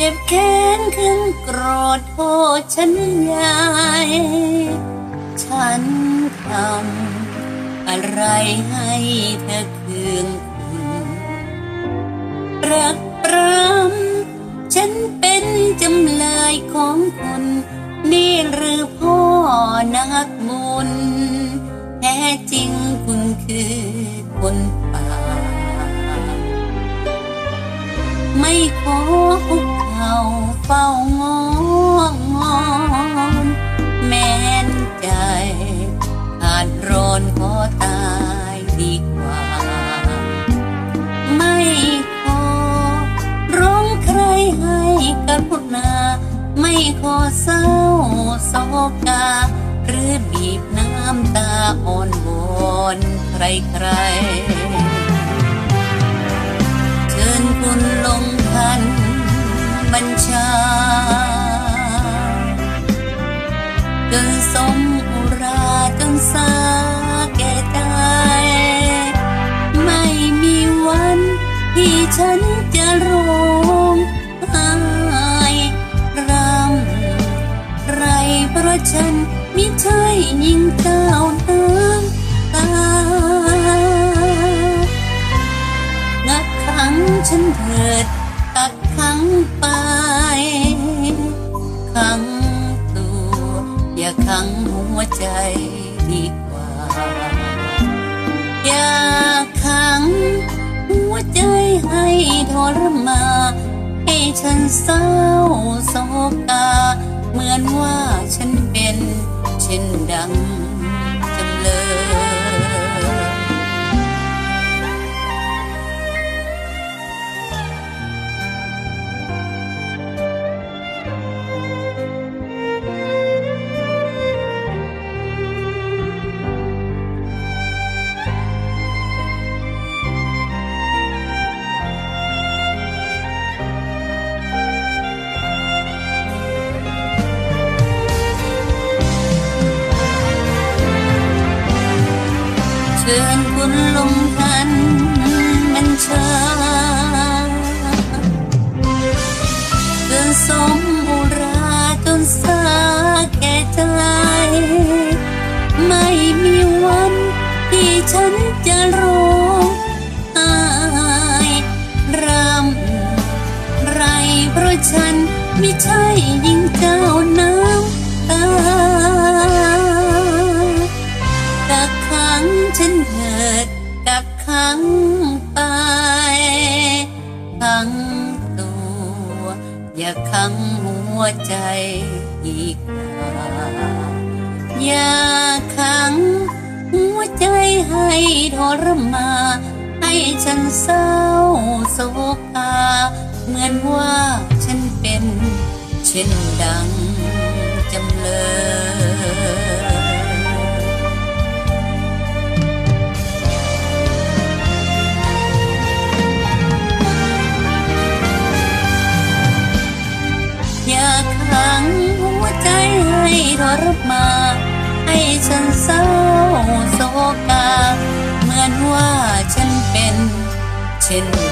เจ็บแค้นขึ้นโกรธโทษฉันใหญ่ฉันทำอะไรให้เธอคืนคุณรักปรำฉันเป็นจำเลยของคุณ นี่หรือพ่อนักบุญแท้จริงคุณคือคนป่า ไม่ขอคุกาเฝ้างองงอนแม้นใจขาดร้อนขอตายดีกว่า ไม่ขอร้องใครให้กรุณาไม่ขอเศร้าโศกา หรือบีบน้ำตาอ่อนวอนใครใครเชิญคุณลงทัน บัญชาจนสมอุราจนสาแก่ใจไม่มีวันที่ฉันจะร้องไห้รำไรเพราะฉันมิใช่ยิงเจ้าน้ำตางัดขังฉันเถิด ตักขังไป ขังตัว อย่าขังหัวใจดีกว่า อย่าขังหัวใจให้ทรมานให้ฉันเศร้า ชิญคุณลงทันบัญชาจนสมอุราจนสาแก่ใจ ไม่มีวันที่ฉันจะร้องไห้รำไรเพราะฉันไม่ใช่ยิงเจ้า ขังหัวใจอีกว่าอย่าขังหัวใจให้ทรมา ให้ฉันเศร้าโศกา เหมือนว่าฉันเป็น เช่นดังจำเลย หังหัวใจให้ทรมานให้ฉันเศร้าโศกา เหมือนว่าฉันเป็น เช่น